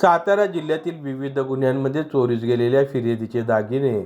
सातारा जिल्ह्यातील विविध गुन्ह्यांमध्ये चोरीस गेलेल्या फिर्यादीचे दागिने.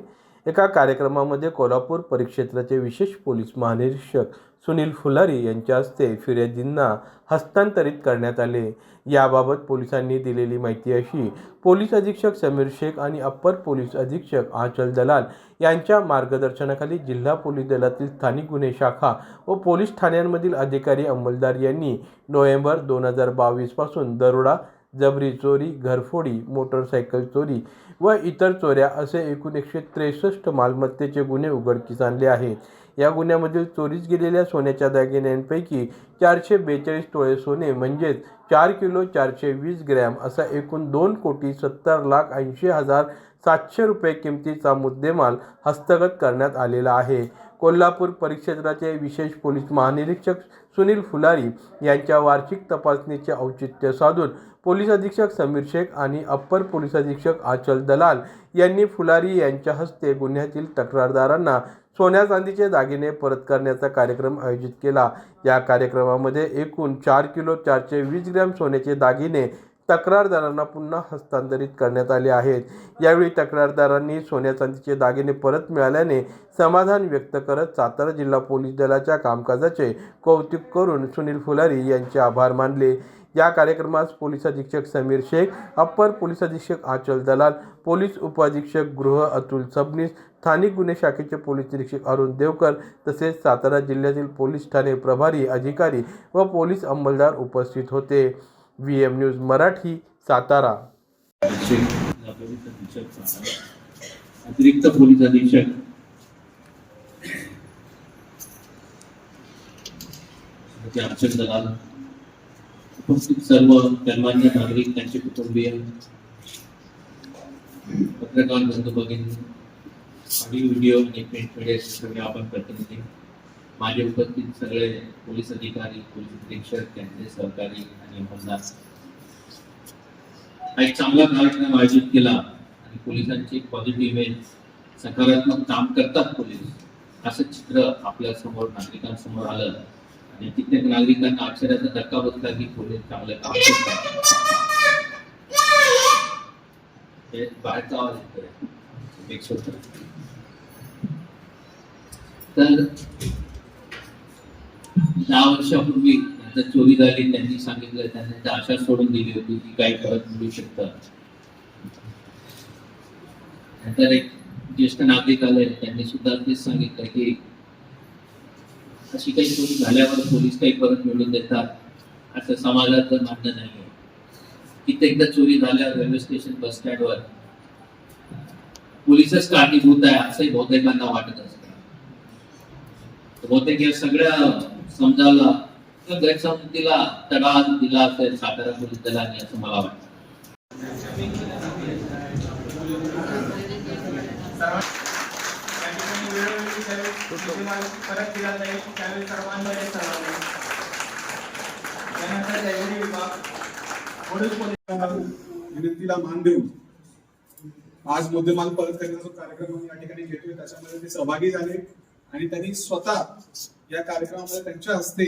एका कार्यक्रमामध्ये कोल्हापूर परिक्षेत्राचे विशेष पोलीस महानिरीक्षक सुनील फुलारी यांच्या हस्ते फिर्यादींना हस्तांतरित करण्यात आले. याबाबत पोलिसांनी दिलेली माहिती अशी पोलीस अधीक्षक समीर शेख आणि अप्पर पोलीस अधीक्षक आचल दलाल यांच्या मार्गदर्शनाखाली जिल्हा पोलीस दलातील स्थानिक गुन्हे शाखा व पोलीस ठाण्यांमधील अधिकारी अंमलदार यांनी नोव्हेंबर दोन हजार बावीसपासून दरोडा जबरी चोरी घरफोडी मोटरसायकल चोरी व इतर चोऱ्या असे एकूण एकशे त्रेसष्ट मालमत्तेचे गुन्हे उघडकीस आणले आहेत. या गुन्ह्यामधील चोरीस गेलेल्या सोन्याच्या दागिन्यांपैकी चारशे बेचाळीस तोळे सोने म्हणजेच चार किलो चारशे वीस ग्रॅम असा एकूण दोन कोटी सत्तर लाख ऐंशी हजार सातशे रुपये किमतीचा मुद्देमाल हस्तगत करण्यात आलेला आहे. कोल्हापूर परिक्षेत्राचे विशेष पोलीस महानिरीक्षक सुनील फुलारी यांच्या वार्षिक तपासणीचे औचित्य साधून पोलीस अधीक्षक समीर शेख आणि अप्पर पोलीस अधीक्षक आचल दलाल यांनी फुलारी यांच्या हस्ते गुन्ह्यातील तक्रारदारांना सोन्या चांदीचे दागिने परत करण्याचा कार्यक्रम आयोजित केला. या कार्यक्रमामध्ये एकूण चार किलो चारशे वीस ग्रॅम सोन्याचे दागिने तक्रारदारांना पुन्हा हस्तांतरित करण्यात आले आहेत. यावेळी तक्रारदारांनी सोन्या चांदीचे दागिने परत मिळाल्याने समाधान व्यक्त करत सातारा जिल्हा पोलीस दलाच्या कामकाजाचे कौतुक करून सुनील फुलारी यांचे आभार मानले. या कार्यक्रमास पोलीस अधीक्षक समीर शेख अप्पर पोलीस अधीक्षक आचल दलाल पोलीस उपअधीक्षक गृह अतुल सबनीस स्थानिक गुन्हे शाखेचे पोलीस निरीक्षक अरुण देवकर तसेच सातारा जिल्ह्यातील पोलीस ठाणे प्रभारी अधिकारी व पोलीस अंमलदार उपस्थित होते. V M news Marathi Satara. अतिरिक्त पोलीस अधीक्षक. श्रीमती दलाल. उपस्थित सर्व सन्मान्य नागरिक त्यांचे कुटुंबीय. पत्रकार बंधू भगिनी. ऑडिओ व्हिडिओ आणि प्रिंट मीडिया आपण प्रतिनिधी. माझे उपस्थित सगळे पोलीस अधिकारी पोलीस अधीक्षक त्यांचे सहकारी आणि अंमलदार हा एक चांगला कार्यक्रम आयोजित केला आणि पोलिसांची पॉझिटिव्ह इमेज सकारात्मक काम करतात पोलीस. असं चित्र आपल्यासमोर नागरिकांसमोर आलं. आणि कित्येक नागरिकांना आश्चर्याचा धक्का बसला की पोलीस चांगलं काम करतात. हे बाहेरचा आवाज येतोय. तर दहा वर्षापूर्वी नंतर चोरी झाली त्यांनी सांगितलं त्यांनी आशा सोडून दिली होती की काही परत मिळू शकतं. नंतर एक ज्येष्ठ नागरिक आले त्यांनी सुद्धा तेच सांगितलं की अशी काही चोरी झाल्यावर पोलीस काही परत मिळवून देतात असं समाजाचं मान्य नाही. कित्येकदा चोरी झाल्यावर रेल्वे स्टेशन बस स्टँडवर पोलीसच कारणीभूत आहे असंही बहुतेकांना वाटत असतं. बहुतेक या सगळ्या समजायला तर गैरसमजुतीला तडा दिला असेल सातारा पोलीस दलाने असं मला वाटतं. परत दिला जाईल त्यावेळी सर्वांना त्यानंतर दैवरी विभाग विनंतीला मान देऊन आज मुद्देमाल परत करण्याचा कार्यक्रम या ठिकाणी घेतोय त्याच्यामध्ये ते सहभागी झाले. आणि त्यांनी स्वतः या कार्यक्रमामध्ये त्यांच्या हस्ते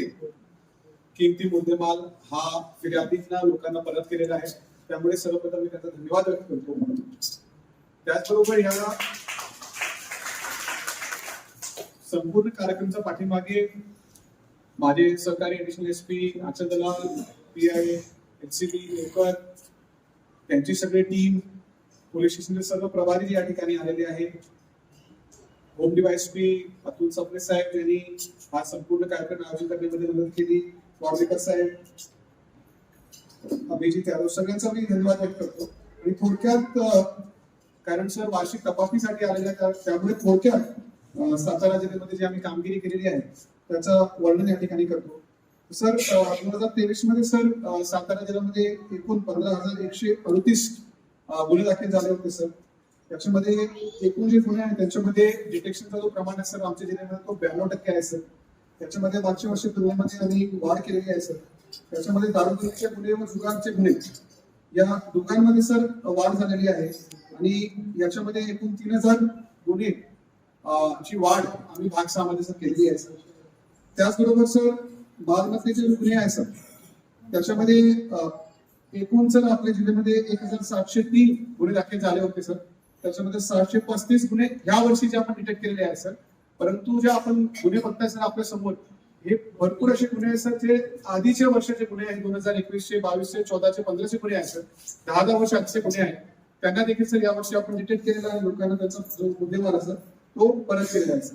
किमती मुद्देमाल हा फिर्यादींना लोकांना परत केलेला आहे. त्यामुळे सर्वप्रथम मी त्यांचा धन्यवाद व्यक्त करतो. त्याचबरोबर या संपूर्ण कार्यक्रमच्या पाठीमागे माझे सहकारी ऍडिशनल एस पी आचल दलाल पी आय एनसीबी लोकर त्यांची सगळी टीम पोलीस स्टेशनचे सर्व प्रभारी या ठिकाणी आलेले आहेत. होम डिवाइस पी अतुल सपने साहेब यांनी हा संपूर्ण कार्यक्रम आयोजित करण्यामध्ये मदत केली. वावडेकर साहेब अभिजित यादव सगळ्यांचा मी धन्यवाद व्यक्त करतो. आणि थोडक्यात कारण सर वार्षिक तपासणीसाठी आलेले त्यामुळे थोडक्यात सातारा जिल्ह्यामध्ये जी आम्ही कामगिरी केलेली आहे त्याचं वर्णन या ठिकाणी करतो. सर दोन हजार तेवीसमध्ये सर सातारा जिल्ह्यामध्ये एकूण पंधरा हजार एकशे अडतीस गुन्हे दाखल झाले होते सर. त्याच्यामध्ये एकूण जे गुन्हे आहेत त्यांच्यामध्ये डिटेक्शनचा जो प्रमाण आहे सर आमच्या जिल्ह्यामध्ये तो ब्याण्णव टक्के आहे सर. त्याच्यामध्ये मागच्या वर्षी तुलनेमध्ये आम्ही वाढ केलेली आहे सर. त्याच्यामध्ये दारूचे गुन्हे व जुगारचे गुन्हे या दोघांमध्ये सर वाढ झालेली आहे. आणि याच्यामध्ये एकूण तीन हजार गुन्हे ची वाढ आम्ही भाग सहा मध्ये सर केलेली आहे सर. त्याचबरोबर सर मालमत्तेचे जे गुन्हे आहे सर. त्याच्यामध्ये एकूण सर आपल्या जिल्ह्यामध्ये एक हजार सातशे तीन गुन्हे दाखल झाले होते सर. त्याच्यामध्ये सहाशे पस्तीस गुन्हे ह्या वर्षीचे आपण डिटेक्ट केलेले आहेत सर परंतु जे आपण गुन्हे बघताय सर आपल्यासमोर हे भरपूर असे गुन्हे आहेत सर जे आधीचे वर्षाचे गुन्हे आहेत. दोन हजार एकवीसचे बावीसचे चौदाचे पंधराचे गुन्हे आहेत सर दहा दहा वर्ष आधीचे गुन्हे आहेत. त्यांना देखील सर या वर्षी आपण डिटेक्ट केलेला आहे. लोकांना त्याचा जो गुन्हेगार असेल तो परत केलेला आहे सर